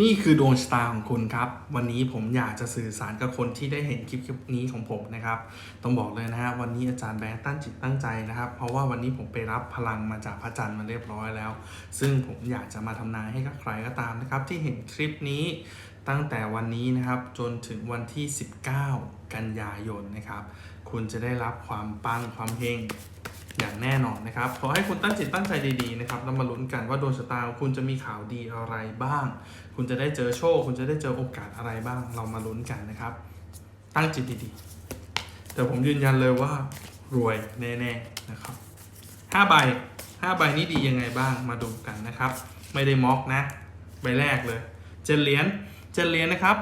นี่คือดวงชะตาของคุณครับ วันนี้ผมอยากจะสื่อสารกับคนที่ได้เห็นคลิปคลิปนี้ของผมนะครับ ต้องบอกเลยนะฮะวันนี้อาจารย์แบงค์ตั้งจิตตั้งใจนะครับ เพราะว่าวันนี้ผมไปรับพลังมาจากพระจันทร์มาเรียบร้อยแล้ว ซึ่งผมอยากจะมาทำนายให้กับใครก็ตามนะครับ ที่เห็นคลิปนี้ตั้งแต่วันนี้นะครับจนถึงวันที่ 19 กันยายนนะครับ คุณจะได้รับความปังความเฮง อย่างแน่นอนนะครับ ขอให้คุณตั้งจิตตั้งใจดีๆนะครับแล้วมาลุ้นกันว่าดวงชะตาคุณจะมีข่าวดีอะไรบ้าง คุณจะได้เจอโชค คุณจะได้เจอโอกาสอะไรบ้าง เรามาลุ้นกันนะครับ ตั้งจิตดีๆ แต่ผมยืนยันเลยว่ารวยแน่ๆนะครับห้าใบห้าใบนี้ดียังไงบ้างมาดูกันนะครับ ไม่ได้ม็อกนะ ใบแรกเลย เจดเหรียญเจดเหรียญนะครับ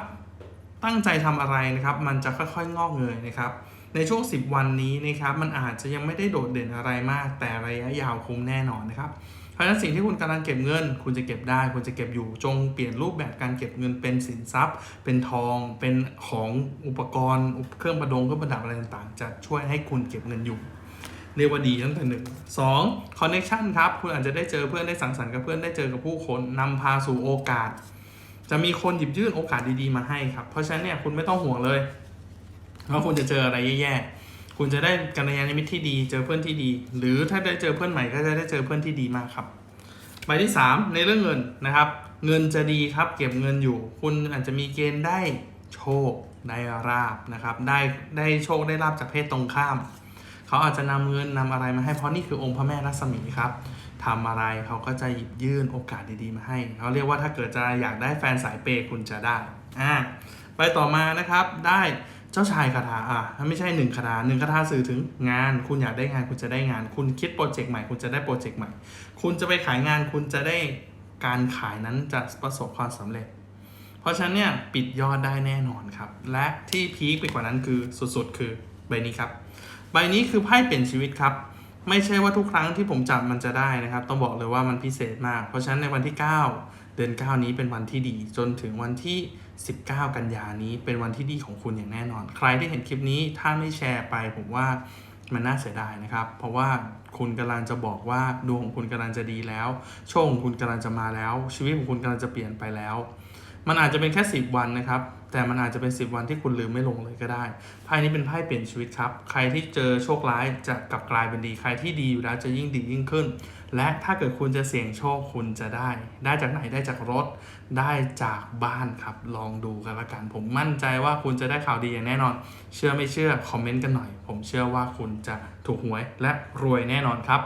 ตั้งใจทำอะไรนะครับ มันจะค่อยๆงอกเงยนะครับ ในช่วง 10 วันนี้นะครับมันอาจจะยังไม่ได้โดดเด่นอะไรมาก แต่ระยะยาวคุ้มแน่นอนนะครับเพราะฉะนั้นสิ่งที่คุณกำลังเก็บเงิน คุณจะเก็บได้ คุณจะเก็บอยู่จงเปลี่ยนรูปแบบการเก็บเงินเป็นสินทรัพย์ เป็นทอง เป็นของอุปกรณ์เครื่องประดงเครื่องประดับอะไรต่างๆ จะช่วยให้คุณเก็บเงินอยู่เรียกว่าดีตั้งแต่หนึ่งสองคอนเน t ชันครับ คุณอาจจะได้เจอเพื่อนได้สังสรรค์กับเพื่อนได้เจอกับผู้คนนำพาสู่โอกาส จะมีคนหยิบยื่นโอกาสดีๆมาให้ครับ เพราะฉะนั้นเนี่ยคุณไม่ต้องห่วงเลย ว่าคุณจะเจออะไรแย่ๆ คุณจะได้กัลยาณมิตรที่ดี เจอเพื่อนที่ดี หรือถ้าได้เจอเพื่อนใหม่ก็จะได้เจอเพื่อนที่ดีมากครับ ใบที่ 3 ในเรื่องเงินนะครับ เงินจะดีครับ เก็บเงินอยู่ คุณอาจจะมีเกณฑ์ได้โชค ได้ราบนะครับ ได้ได้โชคได้ลาบจากเพศตรงข้าม เขาอาจจะนำเงินนำอะไรมาให้เพราะนี่คือองค์พระแม่รัศมีครับทำอะไรเขาก็จะหยิบยื่นโอกาสดีๆมาให้ เขาเรียกว่าถ้าเกิดจะอยากได้แฟนสายเปย์คุณจะได้อ่าไปต่อมานะครับได้ เจ้าชายคาถาอะไม่ใช่หนึ่งคาถาหนึ่งคาถาสื่อถึงงาน คุณอยากได้งานคุณจะได้งาน คุณคิดโปรเจกต์ใหม่ คุณจะได้โปรเจกต์ใหม่ คุณจะไปขายงานคุณจะได้การขายนั้นจะประสบความสำเร็จ เพราะฉะนั้นเนี่ยปิดยอดได้แน่นอนครับ และที่พีคไปกว่านั้นคือสุดๆ คือใบนี้ครับ ใบนี้คือไพ่เปลี่ยนชีวิตครับ ไม่ใช่ว่าทุกครั้งที่ผมจับมันจะได้นะครับ ต้องบอกเลยว่ามันพิเศษมาก เพราะฉะนั้นในวันที่ 9 เดือน 9 นี้เป็นวันที่ดีจนถึงวันที่ 19 กันยานี้เป็นวันที่ดีของคุณอย่างแน่นอน ใครที่เห็นคลิปนี้ถ้าไม่แชร์ไป ผมว่ามันน่าเสียดายนะครับ เพราะว่าคุณกำลังจะบอกว่าดวงของคุณกำลังจะดีแล้ว โชคของคุณกำลังจะมาแล้ว ชีวิตของคุณกำลังจะเปลี่ยนไปแล้ว มันอาจจะเป็นแค่ 10 วันนะครับ แต่มันอาจจะเป็น 10 วันที่คุณลืมไม่ลงเลยก็ได้ไพ่นี้เป็นไพ่เปลี่ยนชีวิตครับ ใครที่เจอโชคร้ายจะกลับกลายเป็นดี ใครที่ดีอยู่แล้วจะยิ่งดียิ่งขึ้น และถ้าเกิดคุณจะเสี่ยงโชคคุณจะได้ ได้จากไหนได้จากรถ ได้จากบ้านครับ ลองดูกันละกันผมมั่นใจว่าคุณจะได้ข่าวดีอย่างแน่นอน เชื่อไม่เชื่อคอมเมนต์กันหน่อย ผมเชื่อว่าคุณจะถูกหวยและรวยแน่นอนครับ